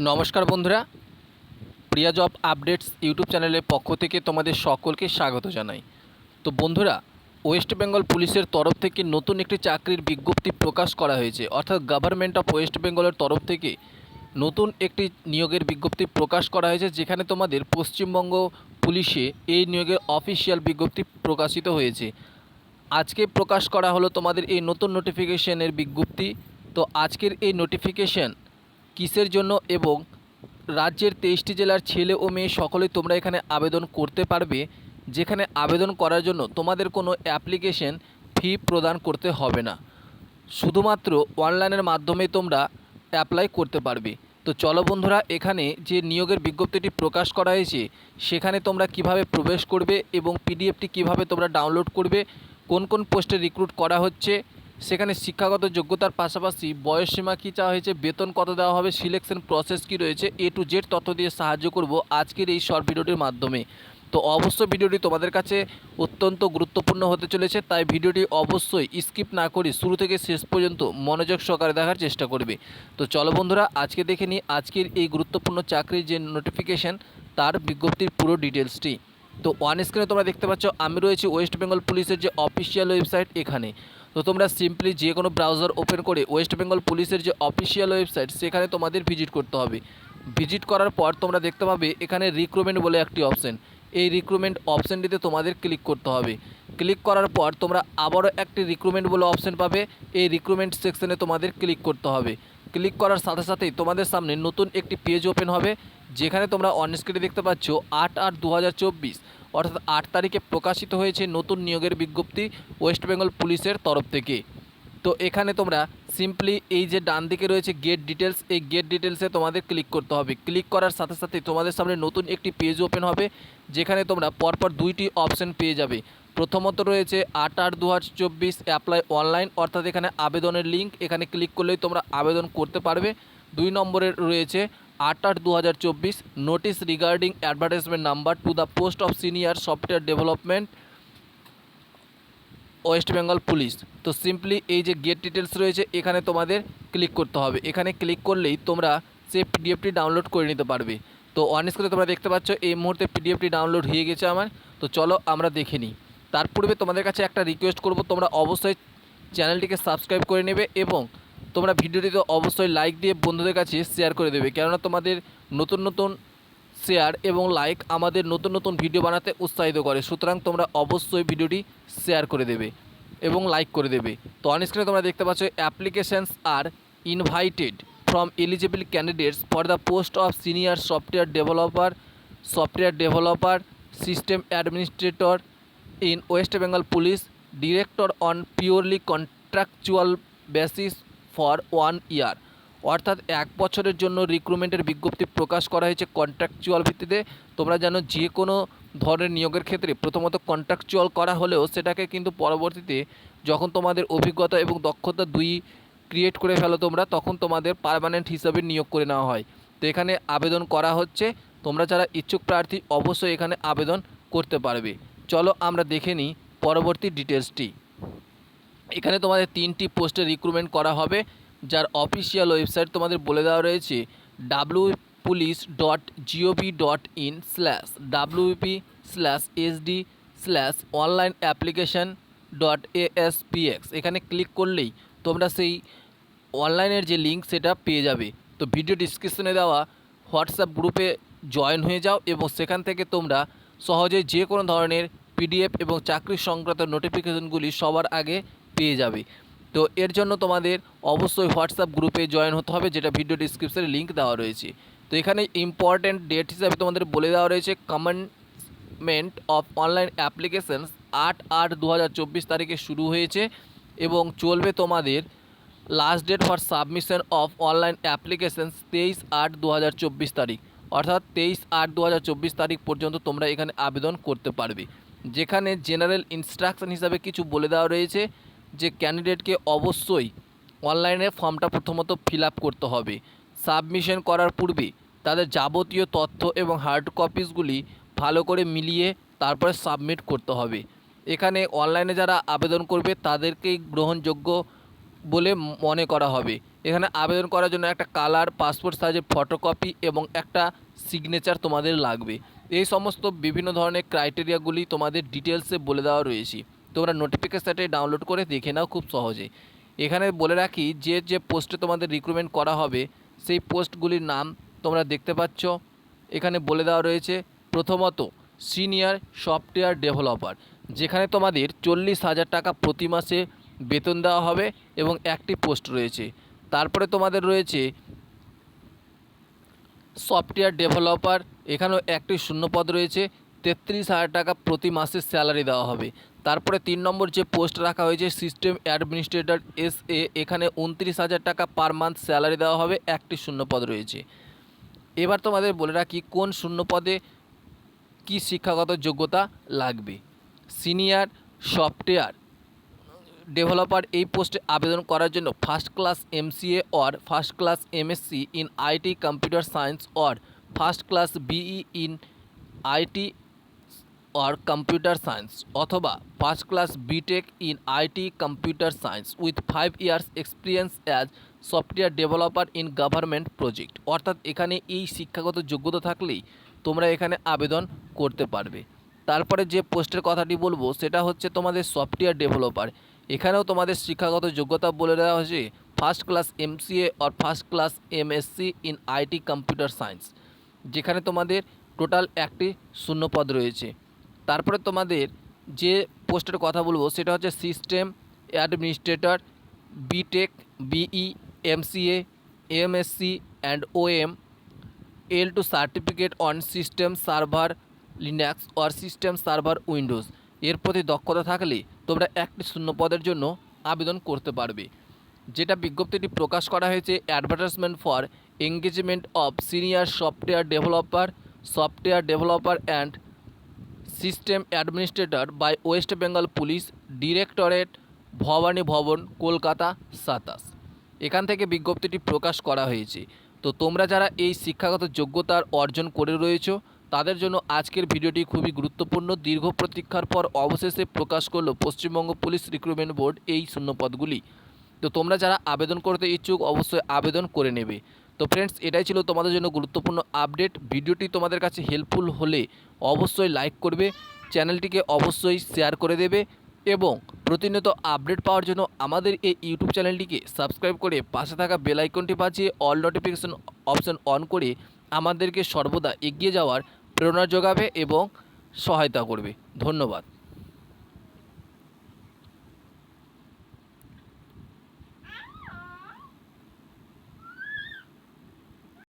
নমস্কার বন্ধুরা। প্রিয়া job updates YouTube চ্যানেলের পক্ষ থেকে তোমাদের সকলকে স্বাগত জানাই। তো বন্ধুরা, ওয়েস্ট বেঙ্গল পুলিশের তরফ থেকে নতুন একটি চাকরির বিজ্ঞপ্তি প্রকাশ করা হয়েছে। অর্থাৎ গভর্নমেন্ট অফ ওয়েস্ট বেঙ্গলের তরফ থেকে নতুন একটি নিয়োগের বিজ্ঞপ্তি প্রকাশ করা হয়েছে, যেখানে তোমাদের পশ্চিমবঙ্গ পুলিশে এই নিয়োগের অফিসিয়াল বিজ্ঞপ্তি প্রকাশিত হয়েছে। আজকে প্রকাশ করা হলো তোমাদের এই নতুন নোটিফিকেশনের বিজ্ঞপ্তি। তো আজকের এই নোটিফিকেশন কিসের জন্য এবং রাজ্যের তেইশটি জেলার ছেলে ও মেয়ে সকলেই তোমরা এখানে আবেদন করতে পারবে, যেখানে আবেদন করার জন্য তোমাদের কোনো অ্যাপ্লিকেশন ফি প্রদান করতে হবে না। শুধুমাত্র অনলাইনের মাধ্যমে তোমরা অ্যাপ্লাই করতে পারবে। তো চলো বন্ধুরা, এখানে যে নিয়োগের বিজ্ঞপ্তিটি প্রকাশ করা হয়েছে, সেখানে তোমরা কীভাবে প্রবেশ করবে এবং পিডিএফটি কীভাবে তোমরা ডাউনলোড করবে, কোন কোন পোস্টে রিক্রুট করা হচ্ছে সেখানে শিক্ষাগত যোগ্যতার পাশাপাশি বয়সসীমা কী চাওয়া হয়েছে, বেতন কত দেওয়া হবে সিলেকশন প্রসেস কী রয়েছে এ টু জেড তথ্য দিয়ে সাহায্য করব আজকের এই শর্ট ভিডিওটির মাধ্যমে। তো অবশ্যই ভিডিওটি তোমাদের কাছে অত্যন্ত গুরুত্বপূর্ণ হতে চলেছে, তাই ভিডিওটি অবশ্যই স্কিপ না করে শুরু থেকে শেষ পর্যন্ত মনোযোগ সহকারে দেখার চেষ্টা করবে। তো চলো বন্ধুরা, আজকে দেখে নিই আজকের এই গুরুত্বপূর্ণ চাকরির যে নোটিফিকেশান তার বিজ্ঞপ্তির পুরো ডিটেলসটি তো ওয়ান স্ক্রিনে তোমরা দেখতে পাচ্ছ, আমি রয়েছি ওয়েস্ট বেঙ্গল পুলিশের যে অফিসিয়াল ওয়েবসাইট এখানে। তো তোমরা সিম্পলি যে কোনো ব্রাউজার ওপেন করে ওয়েস্ট বেঙ্গল পুলিশের যে অফিসিয়াল ওয়েবসাইট সেখানে তোমাদের ভিজিট করতে হবে। ভিজিট করার পর তোমরা দেখতে পাবে এখানে রিক্রুটমেন্ট বলে একটি অপশন এই রিক্রুটমেন্ট অপশানটিতে তোমাদের ক্লিক করতে হবে। ক্লিক করার পর তোমরা আবারও একটি রিক্রুটমেন্ট বলে অপশান পাবে। এই রিক্রুটমেন্ট সেকশনে তোমাদের ক্লিক করতে হবে। ক্লিক করার সাথে সাথেই তোমাদের সামনে নতুন একটি পেজ ওপেন হবে, যেখানে তোমরা অন স্ক্রিনে দেখতে পাচ্ছ আট আট দু অর্থাৎ আট তারিখে প্রকাশিত হয়েছে নতুন নিয়োগের বিজ্ঞপ্তি ওয়েস্ট বেঙ্গল পুলিশের তরফ থেকে। তো এখানে তোমরা সিম্পলি এই যে ডান দিকে রয়েছে গেট ডিটেলস এই গেট ডিটেলসে তোমাদের ক্লিক করতে হবে। ক্লিক করার সাথে সাথে তোমাদের সামনে নতুন একটি পেজ ওপেন হবে, যেখানে তোমরা পরপর দুইটি অপশন পেয়ে যাবে। প্রথমত রয়েছে আট আট দু হাজার চব্বিশ অ্যাপ্লাই অনলাইন অর্থাৎ এখানে আবেদনের লিঙ্ক এখানে ক্লিক করলেই তোমরা আবেদন করতে পারবে। দুই নম্বরে রয়েছে আট আট দু হাজার চব্বিশ notice regarding advertisement number to the post of senior software development West Bengal police তো সিম্পলি এই যে গেট ডিটেলস রয়েছে, এখানে তোমাদের ক্লিক করতে হবে। এখানে ক্লিক করলেই তোমরা সে পিডিএফটি ডাউনলোড করে নিতে পারবে। তো অন স্ক্রিনে তোমরা দেখতে পাচ্ছ, এই মুহূর্তে পিডিএফটি ডাউনলোড হয়ে গেছে আমার। তো চলো আমরা দেখে নিই। তার পূর্বে তোমাদের কাছে একটা রিকোয়েস্ট করব, তোমরা অবশ্যই চ্যানেলটিকে সাবস্ক্রাইব করে নেবে এবং তোমরা ভিডিওটিতে অবশ্যই লাইক দিয়ে বন্ধুদের কাছে শেয়ার করে দেবে। কেননা তোমাদের নতুন নতুন শেয়ার এবং লাইক আমাদের নতুন নতুন ভিডিও বানাতে উৎসাহিত করে। সুতরাং তোমরা অবশ্যই ভিডিওটি শেয়ার করে দেবে এবং লাইক করে দেবে। তো অন স্ক্রিনে তোমরা দেখতে পাচ্ছ applications are invited from eligible candidates for the post of senior software developer software developer system administrator in West Bengal police director on purely contractual basis for one year. অর্থাৎ এক বছরের জন্য রিক্রুটমেন্টের বিজ্ঞপ্তি প্রকাশ করা হয়েছে কন্ট্রাকচুয়াল ভিত্তিতে। তোমরা জানো যে কোনো ধরনের নিয়োগের ক্ষেত্রে প্রথমত কন্ট্রাকচুয়াল করা হলেও সেটাকে কিন্তু পরবর্তীতে যখন তোমাদের অভিজ্ঞতা এবং দক্ষতা দুই ক্রিয়েট করে ফেলো তোমরা, তখন তোমাদের পার্মানেন্ট হিসাবে নিয়োগ করে নেওয়া হয়। তো এখানে আবেদন করা হচ্ছে। তোমরা যারা ইচ্ছুক প্রার্থী অবশ্যই এখানে আবেদন করতে পারবে। চলো আমরা দেখে নিই পরবর্তী ডিটেলসটি। এখানে তোমাদের তিনটি পোস্টে রিক্রুটমেন্ট করা হবে, যার অফিসিয়াল ওয়েবসাইট তোমাদের বলে দেওয়া রয়েছে W police dot GOV dot in slash WP slash SD slash online application dot ASPX এখানে ক্লিক করলেই তোমরা সেই অনলাইনের যে লিঙ্ক সেটা পেয়ে যাবে। তো ভিডিও ডিসক্রিপশনে দেওয়া হোয়াটসঅ্যাপ গ্রুপে জয়েন হয়ে যাও এবং সেখান থেকে তোমরা সহজে যে কোনো ধরনের পিডিএফ এবং চাকরি সংক্রান্ত নোটিফিকেশনগুলি সবার আগে পেয়ে যাবে। তো এর জন্য তোমাদের অবশ্যই হোয়াটসঅ্যাপ গ্রুপে জয়েন হতে হবে, যেটা ভিডিও ডিসক্রিপশনে লিঙ্ক দেওয়া রয়েছে। তো এখানে ইম্পর্ট্যান্ট ডেট হিসাবে তোমাদের বলে দেওয়া রয়েছে কমেন্টমেন্ট অফ অনলাইন অ্যাপ্লিকেশানস আট আট দু তারিখে শুরু হয়েছে এবং চলবে তোমাদের last date for submission of online applications তেইশ আট দু তারিখ। অর্থাৎ তেইশ আট দু তারিখ পর্যন্ত তোমরা এখানে আবেদন করতে পারবে। যেখানে জেনারেল ইনস্ট্রাকশন হিসাবে কিছু বলে দেওয়া রয়েছে যে ক্যান্ডিডেটকে অবশ্যই অনলাইনে ফর্মটা প্রথমত ফিল করতে হবে। সাবমিশন করার পূর্বে তাদের যাবতীয় তথ্য এবং হার্ড কপিসগুলি ভালো করে মিলিয়ে তারপরে সাবমিট করতে হবে। এখানে অনলাইনে যারা আবেদন করবে তাদেরকেই গ্রহণযোগ্য বলে মনে করা হবে। এখানে আবেদন করার জন্য একটা কালার, পাসপোর্ট সাইজের ফটোকপি এবং একটা সিগনেচার তোমাদের লাগবে। এই সমস্ত বিভিন্ন ধরনের ক্রাইটেরিয়াগুলি তোমাদের ডিটেলসে বলে দেওয়া রয়েছে। তোমরা নোটিফিকেশানটি ডাউনলোড করে দেখে নাও খুব সহজে। এখানে বলে রাখি, যে যে পোস্টে তোমাদের রিক্রুটমেন্ট করা হবে, সেই পোস্টগুলির নাম তোমরা দেখতে পাচ্ছ। এখানে বলে দেওয়া রয়েছে, প্রথমত সিনিয়র সফটওয়্যার ডেভেলপার যেখানে তোমাদের চল্লিশ হাজার টাকা প্রতি মাসে বেতন দেওয়া হবে এবং একটি পোস্ট রয়েছে। তারপরে তোমাদের রয়েছে সফটওয়্যার ডেভেলপার এখানেও একটি শূন্যপদ রয়েছে। তেত্রিশ হাজার টাকা প্রতি মাসে স্যালারি দেওয়া হবে। তারপরে তিন নম্বর যে পোস্ট রাখা হয়েছে, সিস্টেম অ্যাডমিনিস্ট্রেটর এস এ, এখানে উনত্রিশ হাজার টাকা পার মান্থ স্যালারি দেওয়া হবে, একটি শূন্যপদ রয়েছে। এবার তোমাদের বলে রাখি, কোন শূন্যপদে কি শিক্ষাগত যোগ্যতা লাগবে? সিনিয়র, সফটওয়্যার, ডেভেলপার এই পোস্টে আবেদন করার জন্য first class MCA or first class MSc in IT computer science or first class BE in IT or computer science অথবা first class BTech in IT computer science with five years experience as software developer in government project. অর্থাৎ এখানে এই শিক্ষাগত যোগ্যতা থাকলেই তোমরা এখানে আবেদন করতে পারবে। তারপরে যে পোস্টের কথাটি বলব, সেটা হচ্ছে তোমাদের সফটওয়্যার ডেভেলপার। এখানেও তোমাদের শিক্ষাগত যোগ্যতা বলে দেওয়া হয়েছে, first class MCA or first class MSc in IT computer science. যেখানে তোমাদের টোটাল একটি শূন্যপদ রয়েছে। তারপরে তোমাদের যে পোস্টের কথা বলব, সেটা হচ্ছে system administrator BTech BE MCA MSc and OM L two certificate on system server Linux or system server Windows এর প্রতি দক্ষতা থাকলে তোমরা একটি শূন্য পদের জন্য আবেদন করতে পারবে। যেটা বিজ্ঞপ্তিটি প্রকাশ করা হয়েছে advertisement for engagement of senior software developer software developer and system administrator by West Bengal police directorate Bhabani Bhawan Kolkata সাতাশ এখান থেকে বিজ্ঞপ্তিটি প্রকাশ করা হয়েছে। তো তোমরা যারা এই শিক্ষাগত যোগ্যতার অর্জন করে রয়েছো, তাদের জন্য আজকের ভিডিওটি খুবই গুরুত্বপূর্ণ। দীর্ঘ প্রতীক্ষার পর অবশেষে প্রকাশ করল পশ্চিমবঙ্গ পুলিশ রিক্রুটমেন্ট বোর্ড এই শূন্যপদগুলি। তো তোমরা যারা আবেদন করতে ইচ্ছুক, অবশ্যই আবেদন করে নেবে। তো ফ্রেন্ডস এটাই ছিল তোমাদের জন্য গুরুত্বপূর্ণ আপডেট ভিডিওটি তোমাদের কাছে হেল্পফুল হলে অবশ্যই লাইক করবে চ্যানেলটিকে অবশ্যই শেয়ার করে দেবে এবং প্রতিনিয়ত আপডেট পাওয়ার জন্য আমাদের এই ইউটিউব চ্যানেলটিকে সাবস্ক্রাইব করে পাশে থাকা বেল আইকনটি বাজিয়ে অল নোটিফিকেশন অপশন অন করে আমাদেরকে সর্বদা এগিয়ে যাওয়ার প্রেরণা যোগাবে এবং সহায়তা করবে। ধন্যবাদ।